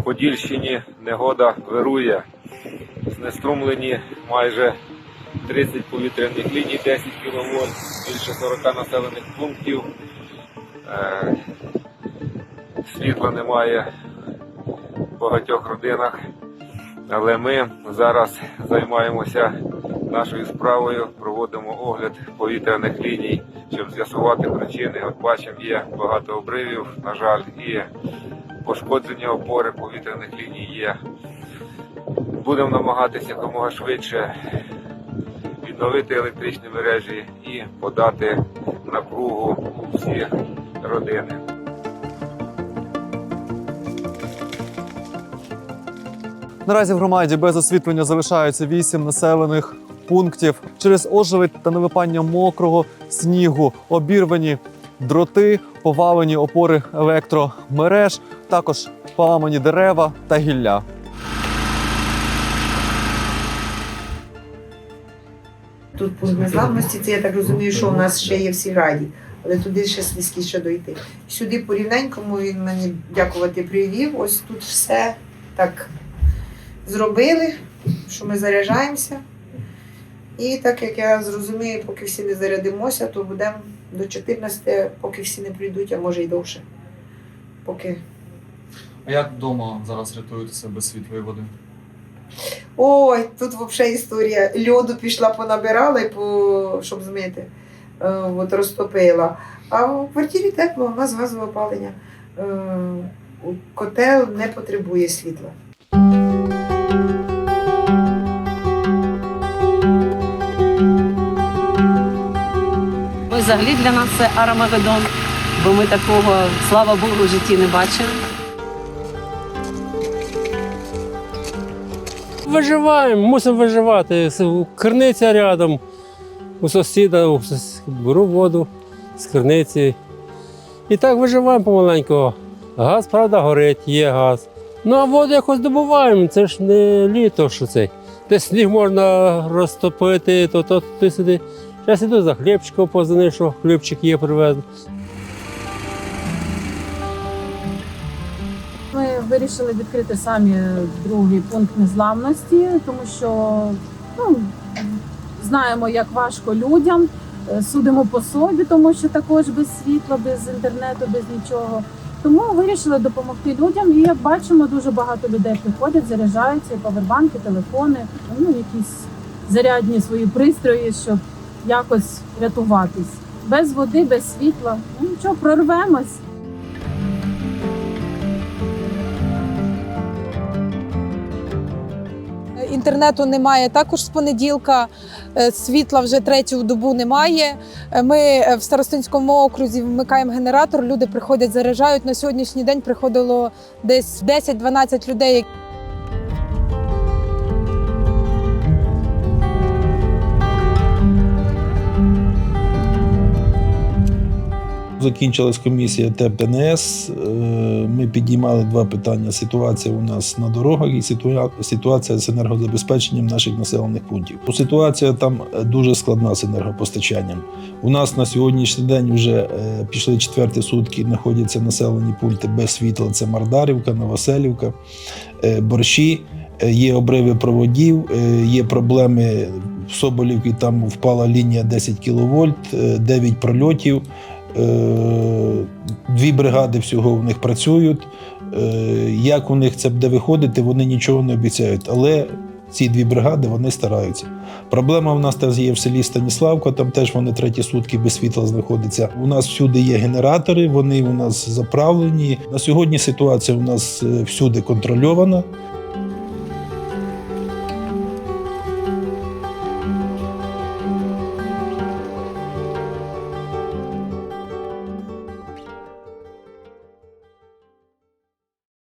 Подільщині негода вирує. Знеструмлені майже 30 повітряних ліній, 10 кВт, більше 40 населених пунктів. Е, Світла немає в багатьох родинах. Але ми зараз займаємося нашою справою, проводимо огляд повітряних ліній, щоб з'ясувати причини. От бачимо, є багато обривів, на жаль, і пошкодження опори повітряних ліній є. Будемо намагатися якомога швидше відновити електричні мережі і подати напругу всі родини. Наразі в громаді без освітлення залишаються вісім населених пунктів. Через ожеледь та навипання мокрого снігу, обірвані дроти, повалені опори електромереж, також поламані дерева та гілля. Тут пункт незламності, це я так розумію, що у нас ще є в сільраді, але туди ще слизькіше дойти. Сюди по рівненькому він мені дякувати привів. Ось тут все так зробили, що ми заряджаємося. І так як я зрозумію, поки всі не зарядимося, то будемо до 14, поки всі не прийдуть, а може й довше. Поки А як вдома зараз рятуєтеся без світлої води? Ой, тут взагалі історія. Льоду пішла понабирала, і по, щоб змити, е, от розтопила. А в квартирі тепло, у нас газове опалення. Е, Котел не потребує світла. Взагалі для нас це Арамагеддон, бо ми такого, слава Богу, в житті не бачили. Виживаємо, мусимо виживати. Криниця рядом, у сусіда у сус- беру воду з криниці. І так виживаємо помаленьку. Газ, правда, горить, є газ. Ну а воду якось добуваємо, це ж не літо, що це. Де сніг можна розтопити, то, то ти сюди. Зараз іду за хлібчиком позвони, що хлібчик є привезли. Вирішили відкрити самі другий пункт незламності, тому що ну, знаємо, як важко людям. Е, Судимо по собі, тому що також без світла, без інтернету, без нічого. Тому вирішили допомогти людям. І як бачимо, дуже багато людей приходять, заряджаються, і павербанки, телефони, ну якісь зарядні свої пристрої, щоб якось рятуватись. Без води, без світла. Ну нічого, прорвемось. Інтернету немає також з понеділка, е, світла вже третю добу немає. Е, Ми е, в Старостинському окрузі вмикаємо генератор, люди приходять, заряджають. На сьогоднішній день приходило десь 10-12 людей. Закінчилась комісія ТЕП ТНС. Е, Ми піднімали два питання. Ситуація у нас на дорогах і ситуація з енергозабезпеченням наших населених пунктів. Ну, Ситуація там е, дуже складна з енергопостачанням. У нас на сьогоднішній день вже е, пішли четверті сутки, знаходяться населені пункти без світла. Це Мардарівка, Новоселівка, Борщі. Є обриви проводів, є проблеми в Соболівці. Там впала лінія 10 кВт, 9 прольотів. Е, Дві бригади всього в них працюють. Е, Як у них це буде виходити, вони нічого не обіцяють. Але ці дві бригади вони стараються. Проблема в нас теж є в селі Станіславка, там теж вони треті сутки без світла знаходяться. У нас всюди є генератори, вони у нас заправлені. На сьогодні ситуація у нас е, всюди контрольована.